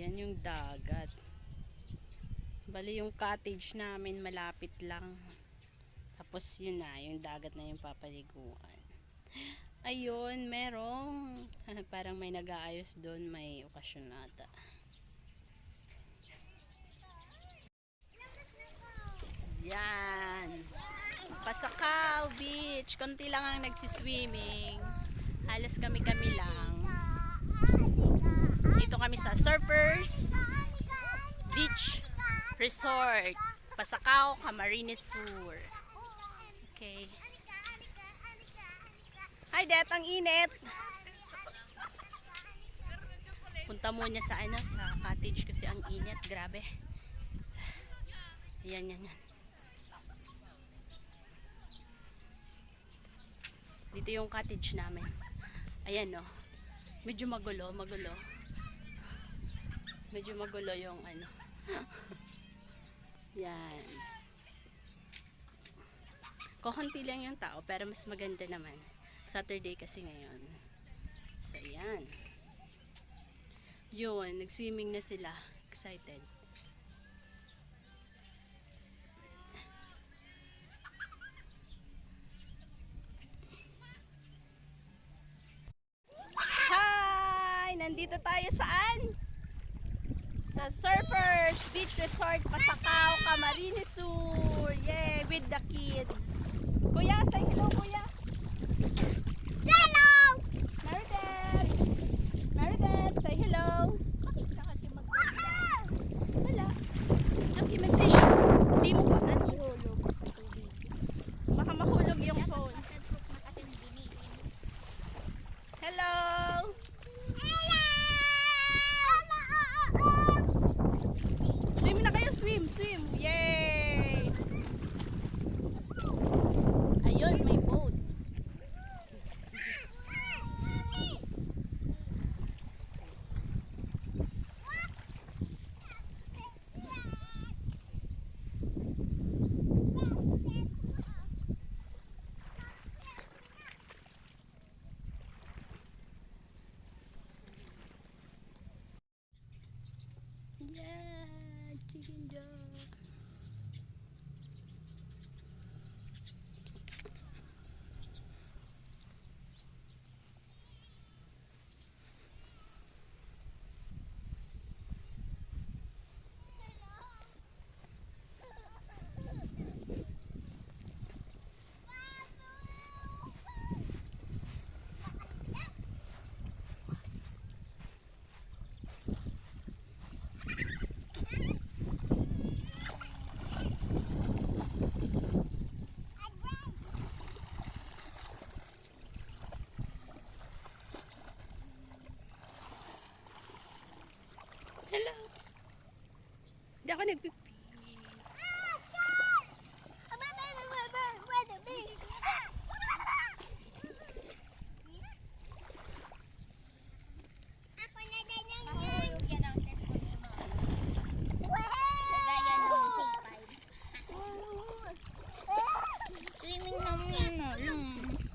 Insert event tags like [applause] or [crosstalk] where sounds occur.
Yan yung dagat. Bali yung cottage namin malapit lang. Tapos yun na, yung dagat na yung papaliguan. Ayun, merong [laughs] parang may nag-aayos doon, may okasyon nata. Yan. Pasakaw Beach. Konti lang ang nagsiswimming. Halos kami-kami lang. Dito kami sa Surfers Beach Resort. Pasakaw, Camarines Sur. Okay. Hi, Det. Ang init. Punta muna sa ano, sa cottage kasi ang init. Grabe. Yan, yan, yan. Dito yung cottage namin. Ayan, no. Medyo magulo, magulo. Medyo magulo yung ano. [laughs] Yan. Kukunti lang yung tao, pero mas maganda naman. Saturday kasi ngayon. So, yan. Yun, nag-swimming na sila. Excited. Hi! Nandito tayo saan? sa Surfers Beach Resort, Pasakaw, Camarines Sur. Yay, with the kids. Kuya, say hello, kuya. swim, swim. Yay! Ayun, may boat. Yeah. chicken dog. Hello. Hindi ako nagpipi.